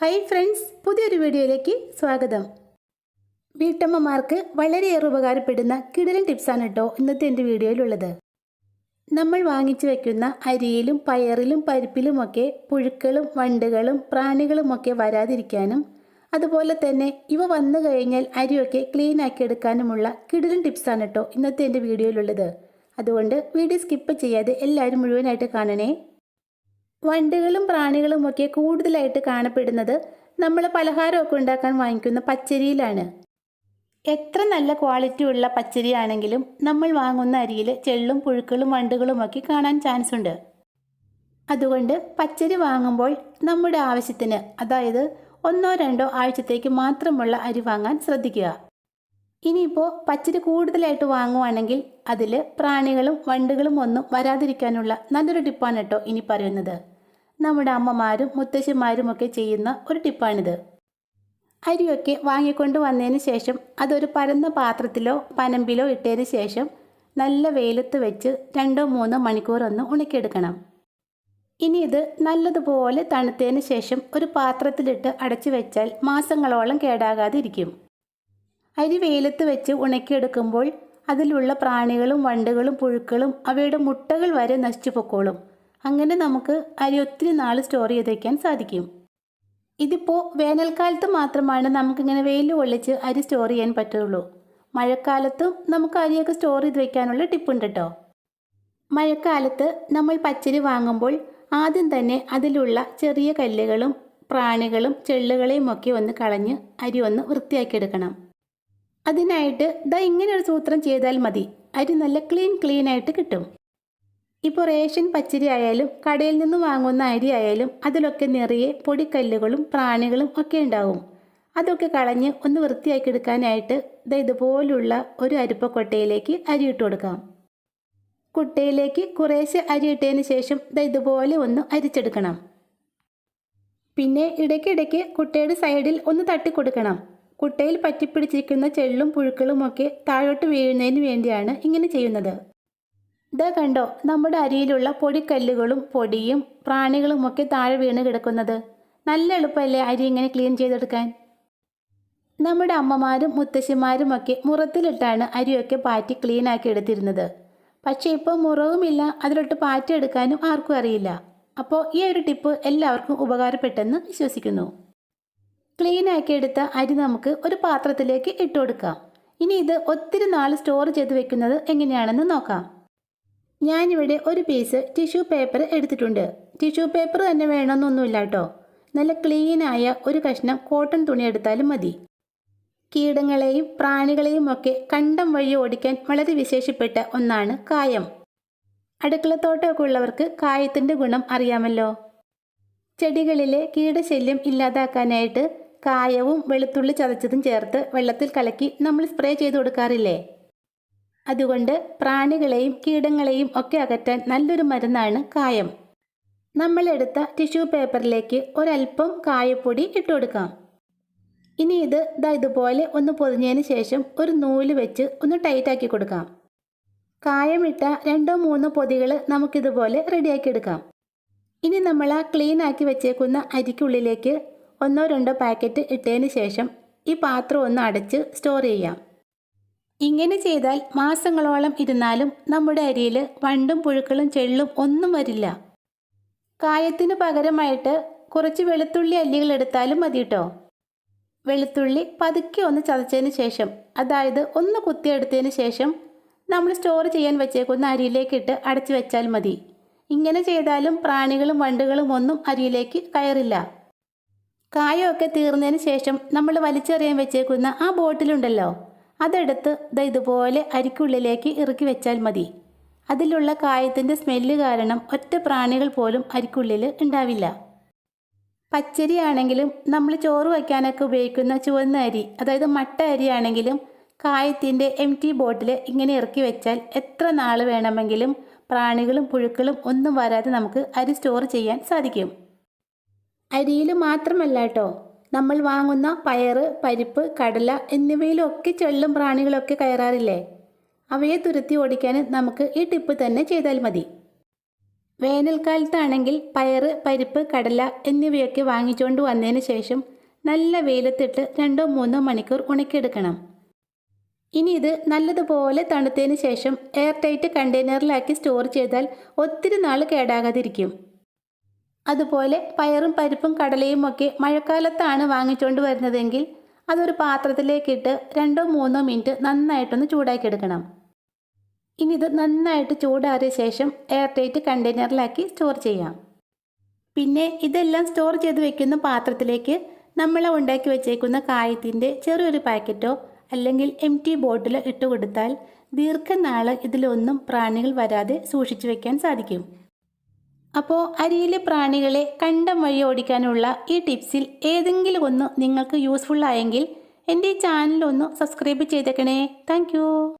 Hi friends പുതിയൊരു വീഡിയോയിലേക്ക് സ്വാഗതം. വീട്ടമ്മമാർക്ക് വളരെയേറെ ഉപകാരപ്പെടുന്ന കിടലൻ ടിപ്സാണ് കേട്ടോ ഇന്നത്തെ എന്റെ വീഡിയോയിലുള്ളത്. നമ്മൾ വാങ്ങിച്ചു വയ്ക്കുന്ന അരിയിലും പയറിലും പരിപ്പിലുമൊക്കെ പുഴുക്കളും വണ്ടുകളും പ്രാണികളുമൊക്കെ വരാതിരിക്കാനും അതുപോലെ തന്നെ ഇവ വന്നു കഴിഞ്ഞാൽ അരിയൊക്കെ ക്ലീൻ ആക്കി എടുക്കാനുമുള്ള കിടലൻ ടിപ്സാണ് കേട്ടോ ഇന്നത്തെ എന്റെ വീഡിയോയിലുള്ളത്. അതുകൊണ്ട് വീഡിയോ സ്കിപ്പ് ചെയ്യാതെ എല്ലാവരും മുഴുവനായിട്ട് കാണണേ. വണ്ടുകളും പ്രാണികളും ഒക്കെ കൂടുതലായിട്ട് കാണപ്പെടുന്നത് നമ്മൾ പലഹാരമൊക്കെ ഉണ്ടാക്കാൻ വാങ്ങിക്കുന്ന പച്ചരിയിലാണ്. എത്ര നല്ല ക്വാളിറ്റി ഉള്ള പച്ചരി ആണെങ്കിലും നമ്മൾ വാങ്ങുന്ന അരിയിൽ ചെള്ളും പുഴുക്കളും വണ്ടുകളും ഒക്കെ കാണാൻ ചാൻസ് ഉണ്ട്. അതുകൊണ്ട് പച്ചരി വാങ്ങുമ്പോൾ നമ്മുടെ ആവശ്യത്തിന് അതായത് ഒന്നോ രണ്ടോ ആഴ്ചത്തേക്ക് മാത്രമുള്ള അരി വാങ്ങാൻ ശ്രദ്ധിക്കുക. ഇനിയിപ്പോൾ പച്ചരി കൂടുതലായിട്ട് വാങ്ങുവാണെങ്കിൽ അതിൽ പ്രാണികളും വണ്ടുകളും ഒന്നും വരാതിരിക്കാനുള്ള നല്ലൊരു ടിപ്പാണ് കേട്ടോ ഇനി പറയുന്നത്. നമ്മുടെ അമ്മമാരും മുത്തശ്ശിമാരും ഒക്കെ ചെയ്യുന്ന ഒരു ടിപ്പാണിത്. അരിയൊക്കെ വാങ്ങിക്കൊണ്ട് വന്നതിന് ശേഷം അതൊരു പരന്ന പാത്രത്തിലോ പനമ്പിലോ ഇട്ടതിന് ശേഷം നല്ല വെയിലത്ത് വെച്ച് രണ്ടോ മൂന്നോ മണിക്കൂർ ഒന്ന് ഉണക്കിയെടുക്കണം. ഇനി ഇത് നല്ലതുപോലെ തണുത്തതിന് ശേഷം ഒരു പാത്രത്തിലിട്ട് അടച്ചു വെച്ചാൽ മാസങ്ങളോളം കേടാകാതെ ഇരിക്കും അരി വെയിലത്ത് വെച്ച് ഉണക്കിയെടുക്കുമ്പോൾ അതിലുള്ള പ്രാണികളും വണ്ടുകളും പുഴുക്കളും അവയുടെ മുട്ടകൾ വരെ നശിച്ചു പൊക്കോളും. അങ്ങനെ നമുക്ക് അരി ഒത്തിരി നാൾ സ്റ്റോർ ചെയ്ത് വയ്ക്കാൻ സാധിക്കും. ഇതിപ്പോൾ വേനൽക്കാലത്ത് മാത്രമാണ് നമുക്കിങ്ങനെ വെയിൽ കൊള്ളിച്ച് അരി സ്റ്റോർ ചെയ്യാൻ പറ്റുള്ളൂ. മഴക്കാലത്തും നമുക്ക് അരിയൊക്കെ സ്റ്റോർ ചെയ്ത് വയ്ക്കാനുള്ള ടിപ്പുണ്ട് കേട്ടോ മഴക്കാലത്ത് നമ്മൾ പച്ചരി വാങ്ങുമ്പോൾ ആദ്യം തന്നെ അതിലുള്ള ചെറിയ കല്ലുകളും പ്രാണികളും ചെള്ളുകളെയും ഒക്കെ ഒന്ന് കളഞ്ഞ് അരി ഒന്ന് വൃത്തിയാക്കിയെടുക്കണം. അതിനായിട്ട് ദാ ഇങ്ങനെ ഒരു സൂത്രം ചെയ്താൽ മതി. അരി നല്ല ക്ലീൻ ക്ലീൻ ആയിട്ട് കിട്ടും. ഇപ്പോൾ റേഷൻ പച്ചരി ആയാലും കടയിൽ നിന്ന് വാങ്ങുന്ന അരി ആയാലും അതിലൊക്കെ നിറയെ പൊടിക്കല്ലുകളും പ്രാണികളും ഒക്കെ ഉണ്ടാവും. അതൊക്കെ കളഞ്ഞ് ഒന്ന് വൃത്തിയാക്കി എടുക്കാനായിട്ട് ദാ ഇതുപോലുള്ള ഒരു അരിപ്പക്കൊട്ടയിലേക്ക് അരി ഇട്ട് കൊടുക്കാം. കുട്ടയിലേക്ക് കുറേശ്ശെ അരി ഇട്ടതിന് ശേഷം ദാ ഇതുപോലെ ഒന്ന് അരിച്ചെടുക്കണം. പിന്നെ ഇടയ്ക്കിടയ്ക്ക് കുട്ടയുടെ സൈഡിൽ ഒന്ന് തട്ടിക്കൊടുക്കണം. കുട്ടയിൽ പറ്റിപ്പിടിച്ചിരിക്കുന്ന ചെള്ളും പുഴുക്കളുമൊക്കെ താഴോട്ട് വീഴുന്നതിന് വേണ്ടിയാണ് ഇങ്ങനെ ചെയ്യുന്നത്. ഇതാ കണ്ടോ നമ്മുടെ അരിയിലുള്ള പൊടിക്കല്ലുകളും പൊടിയും പ്രാണികളും ഒക്കെ താഴെ വീണ് കിടക്കുന്നത്. നല്ല എളുപ്പമല്ലേ അരി ഇങ്ങനെ ക്ലീൻ ചെയ്തെടുക്കാൻ? നമ്മുടെ അമ്മമാരും മുത്തശ്ശിമാരും ഒക്കെ മുറത്തിലിട്ടാണ് അരിയൊക്കെ പാറ്റി ക്ലീൻ ആക്കി എടുത്തിരുന്നത്. പക്ഷേ ഇപ്പോൾ മുറവുമില്ല അതിലോട്ട് പാറ്റി എടുക്കാനും ആർക്കും അറിയില്ല. അപ്പോൾ ഈ ഒരു ടിപ്പ് എല്ലാവർക്കും ഉപകാരപ്പെട്ടെന്ന് വിശ്വസിക്കുന്നു. ക്ലീൻ ആക്കി എടുത്ത അരി നമുക്ക് ഒരു പാത്രത്തിലേക്ക് ഇട്ട് കൊടുക്കാം. ഇനി ഇത് ഒത്തിരി നാൾ സ്റ്റോർ ചെയ്ത് വെക്കുന്നത് എങ്ങനെയാണെന്ന് നോക്കാം. ഞാനിവിടെ ഒരു പീസ് ടിഷ്യൂ പേപ്പർ എടുത്തിട്ടുണ്ട്. ടിഷ്യൂ പേപ്പർ തന്നെ വേണമെന്നൊന്നുമില്ല കേട്ടോ നല്ല ക്ലീനായ ഒരു കഷ്ണം കോട്ടൺ തുണി എടുത്താലും മതി. കീടങ്ങളെയും പ്രാണികളെയും ഒക്കെ കണ്ടം വഴി ഓടിക്കാൻ വളരെ വിശേഷപ്പെട്ട ഒന്നാണ് കായം. അടുക്കളത്തോട്ടമൊക്കെ ഉള്ളവർക്ക് കായത്തിന്റെ ഗുണം അറിയാമല്ലോ. ചെടികളിലെ കീടശല്യം ഇല്ലാതാക്കാനായിട്ട് കായവും വെളുത്തുള്ളി ചതച്ചതും ചേർത്ത് വെള്ളത്തിൽ കലക്കി നമ്മൾ സ്പ്രേ ചെയ്ത് കൊടുക്കാറില്ലേ? അതുകൊണ്ട് പ്രാണികളെയും കീടങ്ങളെയും ഒക്കെ അകറ്റാൻ നല്ലൊരു മരുന്നാണ് കായം. നമ്മളെടുത്ത ടിഷ്യൂ പേപ്പറിലേക്ക് ഒരൽപ്പം കായപ്പൊടി ഇട്ട് കൊടുക്കാം. ഇനി ഇത് ദാ ഇതുപോലെ ഒന്ന് പൊതിഞ്ഞതിന് ശേഷം ഒരു നൂൽ വെച്ച് ഒന്ന് ടൈറ്റാക്കി കൊടുക്കാം. കായമിട്ട രണ്ടോ മൂന്നോ പൊതികൾ നമുക്കിതുപോലെ റെഡിയാക്കി എടുക്കാം. ഇനി നമ്മൾ ആ ക്ലീൻ ആക്കി വെച്ചേക്കുന്ന അരിക്കുള്ളിലേക്ക് ഒന്നോ രണ്ടോ പാക്കറ്റ് ഇട്ടതിന് ശേഷം ഈ പാത്രം ഒന്ന് അടച്ച് സ്റ്റോർ ചെയ്യാം. ഇങ്ങനെ ചെയ്താൽ മാസങ്ങളോളം ഇരുന്നാലും നമ്മുടെ അരിയിൽ വണ്ടും പുഴുക്കളും ചെള്ളും ഒന്നും വരില്ല. കായത്തിന് പകരമായിട്ട് കുറച്ച് വെളുത്തുള്ളി അല്ലികൾ എടുത്താലും മതി കേട്ടോ വെളുത്തുള്ളി പതുക്കെ ഒന്ന് ചതച്ചതിന് ശേഷം അതായത് ഒന്ന് കുത്തിയെടുത്തതിന് ശേഷം നമ്മൾ സ്റ്റോർ ചെയ്യാൻ വെച്ചേക്കുന്ന അരിയിലേക്കിട്ട് അടച്ചു വെച്ചാൽ മതി. ഇങ്ങനെ ചെയ്താലും പ്രാണികളും വണ്ടുകളും ഒന്നും അരിയിലേക്ക് കയറില്ല. കായമൊക്കെ തീർന്നതിന് ശേഷം നമ്മൾ വലിച്ചെറിയാൻ വെച്ചേക്കുന്ന ആ ബോട്ടിലുണ്ടല്ലോ. അതെടുത്ത് ദാ ഇതുപോലെ അരിക്കുള്ളിലേക്ക് ഇറക്കി വെച്ചാൽ മതി. അതിലുള്ള കായത്തിന്റെ സ്മെല്ല് കാരണം ഒറ്റ പ്രാണികൾ പോലും അരിക്കുള്ളിൽ ഉണ്ടാവില്ല. പച്ചരി ആണെങ്കിലും നമ്മൾ ചോറ് വയ്ക്കാനൊക്കെ ഉപയോഗിക്കുന്ന ചുവന്ന അരി അതായത് മട്ട അരി ആണെങ്കിലും കായത്തിന്റെ എം ടി ബോട്ടിൽ ഇങ്ങനെ ഇറക്കി വെച്ചാൽ എത്ര നാൾ വേണമെങ്കിലും പ്രാണികളും പുഴുക്കളും ഒന്നും വരാതെ നമുക്ക് അരി സ്റ്റോർ ചെയ്യാൻ സാധിക്കും. അരിയിൽ മാത്രമല്ല കേട്ടോ നമ്മൾ വാങ്ങുന്ന പയർ പരിപ്പ് കടല എന്നിവയിലൊക്കെ ചെള്ളും പ്രാണികളൊക്കെ കയറാറില്ലേ? അവയെ തുരുത്തി ഓടിക്കാൻ നമുക്ക് ഈ ടിപ്പ് തന്നെ ചെയ്താൽ മതി. വേനൽക്കാലത്താണെങ്കിൽ പയർ പരിപ്പ് കടല എന്നിവയൊക്കെ വാങ്ങിച്ചുകൊണ്ട് വന്നതിന് ശേഷം നല്ല വെയിലത്തിട്ട് രണ്ടോ മൂന്നോ മണിക്കൂർ ഉണക്കിയെടുക്കണം. ഇനി ഇത് നല്ലതുപോലെ തണുത്തതിന് ശേഷം എയർ ടൈറ്റ് കണ്ടെയ്നറിലാക്കി സ്റ്റോർ ചെയ്താൽ ഒത്തിരി നാൾ കേടാകാതിരിക്കും. അതുപോലെ പയറും പരിപ്പും കടലയും ഒക്കെ മഴക്കാലത്താണ് വാങ്ങിച്ചുകൊണ്ട് വരുന്നതെങ്കിൽ അതൊരു പാത്രത്തിലേക്കിട്ട് രണ്ടോ മൂന്നോ മിനിറ്റ് നന്നായിട്ടൊന്ന് ചൂടാക്കിയെടുക്കണം. ഇനി ഇത് നന്നായിട്ട് ചൂടാറിയ ശേഷം എയർ ടൈറ്റ് കണ്ടെയ്നറിലാക്കി സ്റ്റോർ ചെയ്യാം. പിന്നെ ഇതെല്ലാം സ്റ്റോർ ചെയ്ത് വെക്കുന്ന പാത്രത്തിലേക്ക് നമ്മൾ ഉണ്ടാക്കി വെച്ചേക്കുന്ന കായത്തിന്റെ ചെറിയൊരു പാക്കറ്റോ അല്ലെങ്കിൽ എം ടി ബോട്ടിലോ ഇട്ട് കൊടുത്താൽ ദീർഘനാൾ ഇതിലൊന്നും പ്രാണികൾ വരാതെ സൂക്ഷിച്ചു വെക്കാൻ സാധിക്കും. അപ്പോൾ അരിയിലെ പ്രാണികളെ കണ്ടം വഴി ഓടിക്കാനുള്ള ഈ ടിപ്സിൽ ഏതെങ്കിലും ഒന്ന് നിങ്ങൾക്ക് യൂസ്ഫുൾ ആയെങ്കിൽ എന്റെ ഈ ചാനൽ ഒന്ന് സബ്സ്ക്രൈബ് ചെയ്തേക്കണേ. താങ്ക്